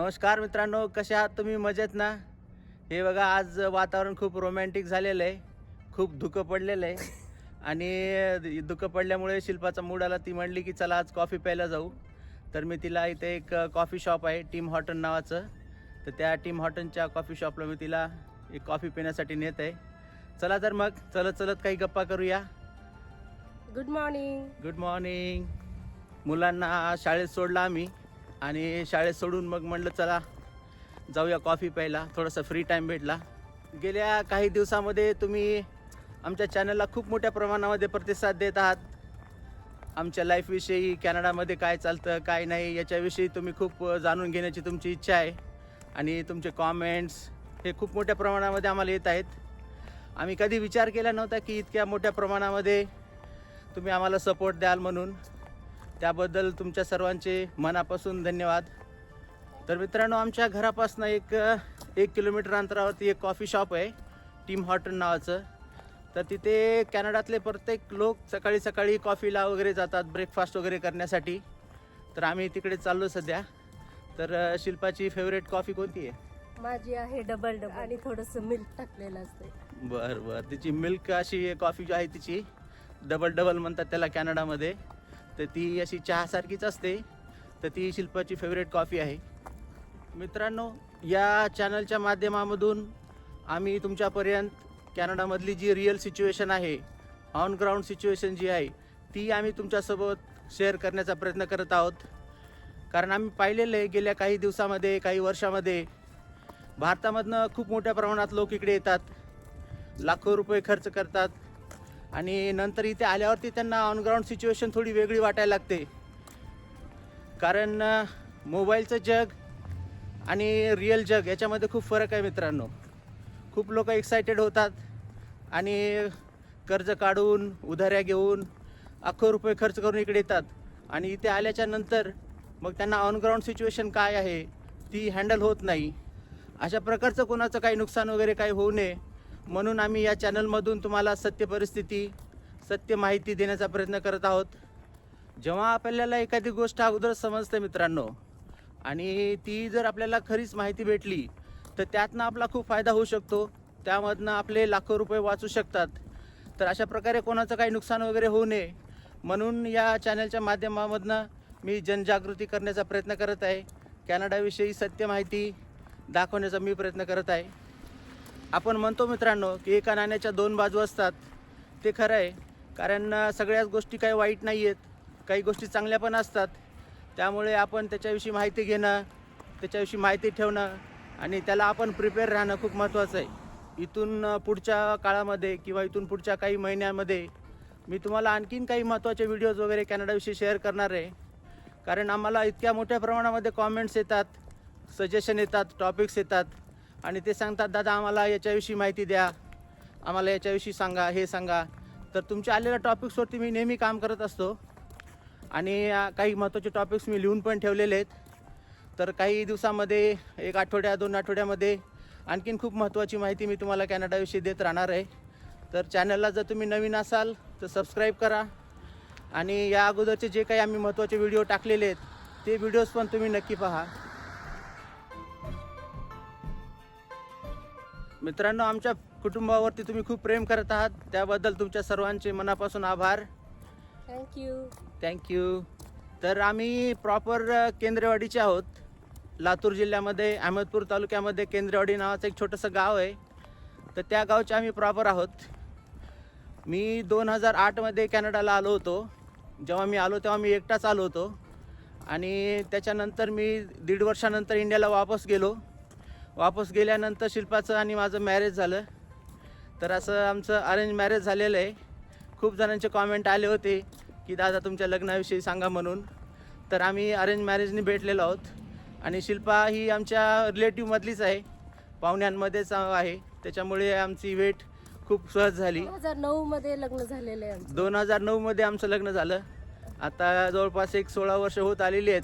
नमस्कार मित्रांनो कसे आहात तुम्ही? मजेत ना? हे बघा आज वातावरण खूप रोमॅन्टिक झालेलं आहे. खूप धुकं पडलेलं आहे. आणि धुकं पडल्यामुळे शिल्पाचा मूड आला. ती म्हणली की चला आज कॉफी प्यायला जाऊ. तर मी तिला इथे एक कॉफी शॉप आहे टीम हॉटन नावाचं. तर त्या टीम हॉटनच्या कॉफी शॉपला मी तिला एक कॉफी पिण्यासाठी नेत आहे. चला तर मग चलत चलत काही गप्पा करूया. गुड मॉर्निंग गुड मॉर्निंग मुलांना शाळेत सोडला आम्ही. आणि शाळेत सोडून मग म्हणलं चला जाऊया कॉफी प्यायला. थोडासा फ्री टाईम भेटला. गेल्या काही दिवसामध्ये तुम्ही आमच्या चॅनलला खूप मोठ्या प्रमाणामध्ये प्रतिसाद देत आहात. आमच्या लाईफविषयी कॅनडामध्ये काय चालतं काय नाही याच्याविषयी तुम्ही खूप जाणून घेण्याची तुमची इच्छा आहे. आणि तुमचे कॉमेंट्स हे खूप मोठ्या प्रमाणामध्ये आम्हाला येत आहेत. आम्ही कधी विचार केला नव्हता की इतक्या मोठ्या प्रमाणामध्ये तुम्ही आम्हाला सपोर्ट द्याल म्हणून. त्याबद्दल तुमच्या सर्वांचे मनापासून धन्यवाद. तर मित्रांनो आमच्या घरापासून एक एक किलोमीटर अंतरावरती एक कॉफी शॉप आहे टीम हॉटन नावाचं. तर तिथे कॅनडातले प्रत्येक लोक सकाळी सकाळी कॉफीला वगैरे जातात ब्रेकफास्ट वगैरे करण्यासाठी. तर आम्ही तिकडे चाललो सध्या. तर शिल्पाची फेवरेट कॉफी कोणती आहे? माझी आहे डबल डबल आणि थोडस मिल्क टाकलेलं असते बरं बरं. तिची मिल्क अशी कॉफी जी आहे तिची डबल डबल म्हणतात त्याला कॅनडामध्ये. तर ती अशी चहासारखीच असते. तर ती शिल्पाची फेवरेट कॉफी आहे. मित्रांनो या चॅनलच्या माध्यमामधून आम्ही तुमच्यापर्यंत कॅनडामधली जी रिअल सिच्युएशन आहे ऑन ग्राउंड सिच्युएशन जी आहे ती आम्ही तुमच्यासोबत शेअर करण्याचा प्रयत्न करत आहोत. कारण आम्ही पाहिलेलं आहे गेल्या काही दिवसामध्ये काही वर्षामध्ये भारतामधनं खूप मोठ्या प्रमाणात लोक इकडे येतात. लाखो रुपये खर्च करतात. आणि नंतर इथे आल्यावरती त्यांना ऑनग्राऊंड सिच्युएशन थोडी वेगळी वाटायला लागते. कारण मोबाईलचं जग आणि रिअल जग याच्यामध्ये खूप फरक आहे मित्रांनो. खूप लोक एक्सायटेड होतात आणि कर्ज काढून उधाऱ्या घेऊन अख्खो रुपये खर्च करून इकडे येतात. आणि इथे आल्याच्यानंतर मग त्यांना ऑनग्राऊंड सिच्युएशन काय आहे ती हँडल होत नाही. अशा प्रकारचं कोणाचं काही नुकसान वगैरे काही होऊ नये. म्हणून आम्ही या चॅनलमधून तुम्हाला सत्य परिस्थिती सत्य माहिती देण्याचा प्रयत्न करत आहोत. जेव्हा आपल्याला एखादी गोष्ट अगोदर समजते मित्रांनो आणि ती जर आपल्याला खरीच माहिती भेटली तर त्यातनं आपला खूप फायदा होऊ शकतो. त्यामधनं आपले लाखो रुपये वाचू शकतात. तर अशा प्रकारे कोणाचं काही नुकसान वगैरे होऊ नये. म्हणून या चॅनलच्या माध्यमामधनं मी जनजागृती करण्याचा प्रयत्न करत आहे. कॅनडाविषयी सत्य माहिती दाखवण्याचा मी प्रयत्न करत आहे. आपण म्हणतो मित्रांनो की एका नाण्याच्या दोन बाजू असतात. ते खरं आहे. कारण सगळ्याच गोष्टी काही वाईट नाही आहेत काही गोष्टी चांगल्या पण असतात. त्यामुळे आपण त्याच्याविषयी माहिती घेणं त्याच्याविषयी माहिती ठेवणं आणि त्याला आपण प्रिपेअर राहणं खूप महत्त्वाचं आहे. इथून पुढच्या काळामध्ये किंवा इथून पुढच्या काही महिन्यामध्ये मी तुम्हाला आणखीन काही महत्त्वाचे व्हिडिओज वगैरे कॅनडाविषयी शेअर करणार आहे. कारण आम्हाला इतक्या मोठ्या प्रमाणामध्ये कॉमेंट्स येतात सजेशन येतात टॉपिक्स येतात. आणि ते सांगतात दादा आम्हाला याच्याविषयी माहिती द्या. आम्हाला याच्याविषयी सांगा हे सांगा. तर तुमच्या आलेल्या टॉपिक्सवरती मी नेहमी काम करत असतो. आणि काही महत्त्वाचे टॉपिक्स मी लिहून पण ठेवलेले आहेत. तर काही दिवसामध्ये एक आठवड्या दोन आठवड्यामध्ये आणखीन खूप महत्त्वाची माहिती मी तुम्हाला कॅनडाविषयी देत राहणार आहे. तर चॅनलला जर तुम्ही नवीन असाल तर सबस्क्राईब करा. आणि या अगोदरचे जे काही आम्ही महत्त्वाचे व्हिडिओ टाकलेले आहेत ते व्हिडिओज पण तुम्ही नक्की पहा. मित्रांनो आमच्या कुटुंबावरती तुम्ही खूप प्रेम करत आहात. त्याबद्दल तुमच्या सर्वांचे मनापासून आभार. थँक्यू थँक्यू तर आम्ही प्रॉपर केंद्रेवाडीचे आहोत. लातूर जिल्ह्यामध्ये अहमदपूर तालुक्यामध्ये केंद्रेवाडी नावाचं एक छोटंसं गाव आहे. तर त्या गावचे आम्ही प्रॉपर आहोत. मी दोन हजार आठमध्ये कॅनडाला आलो होतो. जेव्हा मी आलो तेव्हा मी एकटाच आलो होतो. आणि त्याच्यानंतर मी दीड वर्षानंतर इंडियाला वापस गेलो. वापस गेल्यानंतर शिल्पाचं आणि माझं मॅरेज झालं. तर असं आमचं अरेंज मॅरेज झालेलं आहे. खूप जणांचे कॉमेंट आले होते की दादा तुमच्या लग्नाविषयी सांगा म्हणून. तर आम्ही अरेंज मॅरेजनी भेटलेलो आहोत. आणि शिल्पा ही आमच्या रिलेटिव्हमधलीच आहे. पाहुण्यांमध्येच आहे. त्याच्यामुळे आमची भेट खूप सहज झाली. दोन हजार नऊ मध्ये लग्न झालेलं आहे दोन हजार नऊमध्ये आमचं लग्न झालं. आता जवळपास एक सोळा वर्ष होत आलेली आहेत.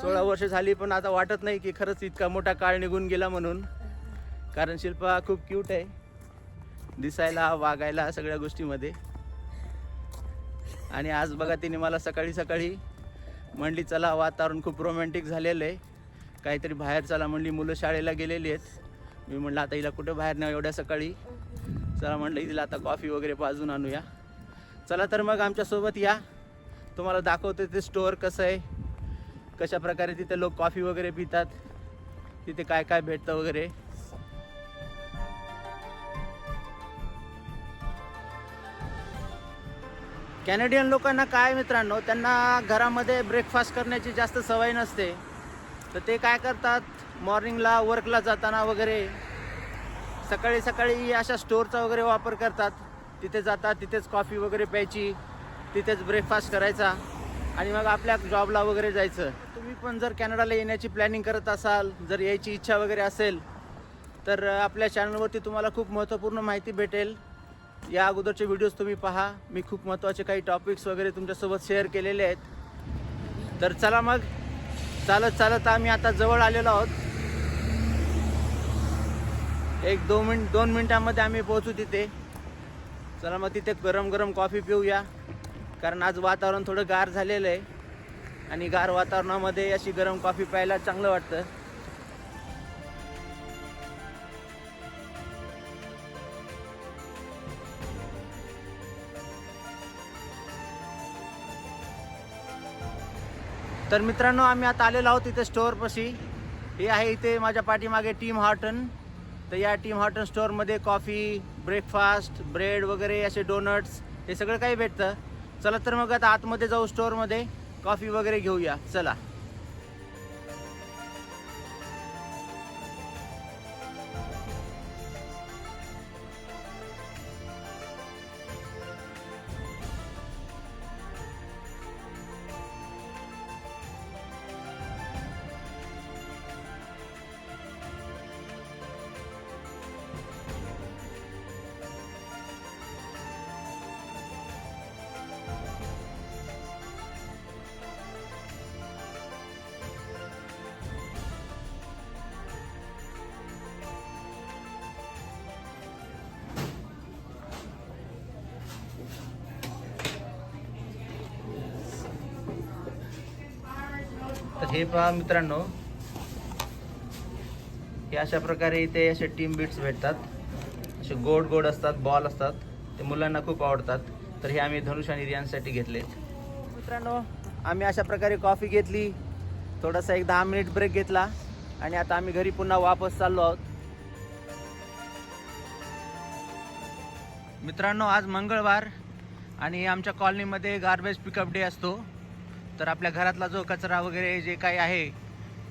सोळा वर्ष झाली पण आता वाटत नाही की खरंच इतका मोठा काळ निघून गेला म्हणून. कारण शिल्पा खूप क्यूट आहे. दिसायला वागायला सगळ्या गोष्टीमध्ये. आणि आज बघा तिने मला सकाळी सकाळी म्हणली चला वातावरण खूप रोमॅन्टिक झालेलं आहे. काहीतरी बाहेर चला म्हणली मुलं शाळेला गेलेली आहेत. मी म्हणलं आता हिला कुठं बाहेर नाही एवढ्या सकाळी? चला म्हणलं हिला आता कॉफी वगैरे पाजून आणूया. चला तर मग आमच्यासोबत या. तुम्हाला दाखवते ते स्टोअर कसं आहे. कशा प्रकारे तिथे लोक कॉफी वगैरे पितात तिथे काय काय भेटतं वगैरे. कॅनेडियन लोकांना काय मित्रांनो त्यांना घरामध्ये ब्रेकफास्ट करण्याची जास्त सवय नसते. तर ते काय करतात मॉर्निंगला वर्कला जाताना वगैरे सकाळी सकाळी अशा स्टोअरचा वगैरे वापर करतात. तिथे जातात तिथेच कॉफी वगैरे प्यायची तिथेच ब्रेकफास्ट करायचा आणि मग आपल्या जॉबला वगैरे जायचं. तुम्ही पण जर कॅनडाला येण्याची प्लॅनिंग करत असाल जर यायची इच्छा वगैरे असेल तर आपल्या चॅनलवरती तुम्हाला खूप महत्त्वपूर्ण माहिती भेटेल. या अगोदरचे व्हिडिओज तुम्ही पहा. मी खूप महत्त्वाचे काही टॉपिक्स वगैरे तुमच्यासोबत शेअर केलेले आहेत. तर चला मग. चालत चालत आम्ही आता जवळ आलेलो आहोत. एक दोन मिनिट दोन मिनटामध्ये आम्ही पोहोचू तिथे. चला मग तिथे गरम गरम कॉफी पिऊया. कारण आज वातावरण थोडं गार झालेलं आहे. आणि गार वातावरणामध्ये अशी गरम कॉफी प्यायला चांगलं वाटतं. तर मित्रांनो आम्ही आता आलेलो आहोत इथे स्टोअरपाशी हे आहे इथे माझ्या पाठीमागे टीम हॉटन तर या टीम हॉटन स्टोअरमध्ये कॉफी ब्रेकफास्ट ब्रेड वगैरे असे डोनट्स हे सगळं काही भेटतं. चला तर मग आता आतमध्ये जाऊ स्टोअरमध्ये कॉफी वगैरे घेऊया चला. हे पहा मित्रांनो. हे अशा प्रकारे इथे असे टीम बीट्स भेटतात. असे गोड गोड असतात बॉल असतात. ते मुलांना खूप आवडतात. तर हे आम्ही धनुष आणि रियांसाठी घेतलेत मित्रांनो आम्ही अशा प्रकारे कॉफी घेतली. थोडासा एक दहा मिनिट ब्रेक घेतला. आणि आता आम्ही घरी पुन्हा वापस चाललो आहोत. मित्रांनो आज मंगळवार आणि आमच्या कॉलनीमध्ये गार्बेज पिकअप डे असतो. तर आपल्या घरातला जो कचरा वगैरे जे काही आहे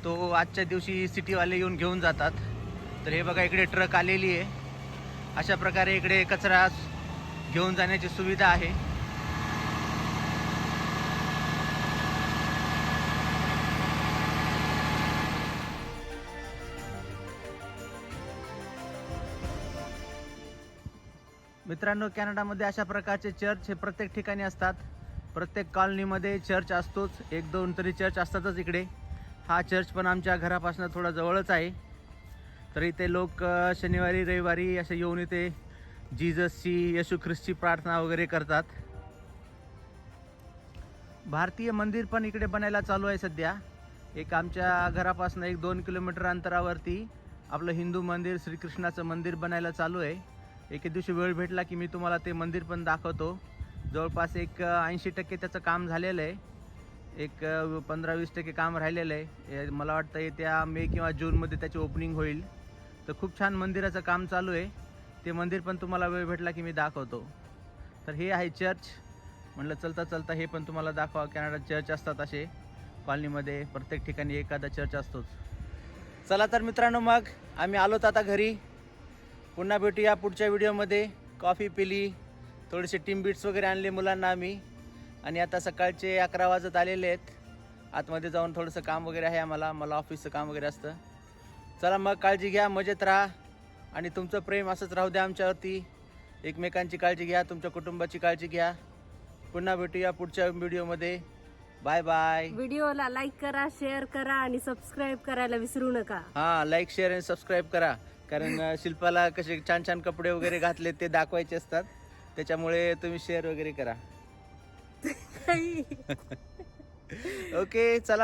तो आजच्या दिवशी सिटीवाले येऊन घेऊन जातात. तर हे बघा इकडे ट्रक आलेली आहे. अशा प्रकारे इकडे कचरा घेऊन जाण्याची सुविधा आहे. मित्रांनो कॅनडामध्ये अशा प्रकारचे चर्च हे प्रत्येक ठिकाणी असतात. प्रत्येक कॉलनीमध्ये चर्च असतोच. एक दोन तरी चर्च असतातच इकडे. हा चर्च पण आमच्या घरापासून थोडा जवळच आहे. तर इथे लोक शनिवारी रविवारी असे येऊन इथे जीजसची येशू ख्रिस्टची प्रार्थना वगैरे करतात. भारतीय मंदिर पण इकडे बनायला चालू आहे सध्या. एक आमच्या घरापासून एक दोन किलोमीटर अंतरावरती आपलं हिंदू मंदिर श्रीकृष्णाचं मंदिर बनायला चालू आहे. एके दिवशी वेळ भेटला की मी तुम्हाला ते मंदिर पण दाखवतो. जवळपास एक ऐंशी टक्के त्याचं काम झालेलं आहे. एक पंधरा वीस टक्के काम राहिलेलं आहे. मला वाटतं येत्या मे किंवा जूनमध्ये त्याची ओपनिंग होईल. तर खूप छान मंदिराचं काम चालू आहे. ते मंदिर पण तुम्हाला वेळ भेटला की मी दाखवतो. तर हे आहे चर्च. म्हटलं चलता चलता हे पण तुम्हाला दाखवा. कॅनडा चर्च असतात असे. कॉलनीमध्ये प्रत्येक ठिकाणी एखादा चर्च असतोच. चला तर मित्रांनो मग आम्ही आलोत आता घरी. पुन्हा भेटूया पुढच्या व्हिडिओमध्ये कॉफी पिली. थोडेसे टीम बीट्स वगैरे आणले मुलांना आम्ही. आणि आता सकाळचे अकरा वाजत आलेले आहेत. आतमध्ये जाऊन थोडंसं काम वगैरे आहे आम्हाला. मला ऑफिसचं काम वगैरे असतं. चला मग काळजी घ्या मजेत राहा. आणि तुमचं प्रेम असंच राहू द्या आमच्यावरती. एकमेकांची काळजी घ्या तुमच्या कुटुंबाची काळजी घ्या. पुन्हा भेटूया पुढच्या व्हिडिओमध्ये. बाय बाय व्हिडिओला लाईक करा शेअर करा आणि सबस्क्राईब करायला विसरू नका. हां लाईक शेअर आणि सबस्क्राईब करा. कारण शिल्पाला कसे छान छान कपडे वगैरे घातले ते दाखवायचे असतात. त्याच्यामुळे तुम्ही शेअर वगैरे करा. ओके चला.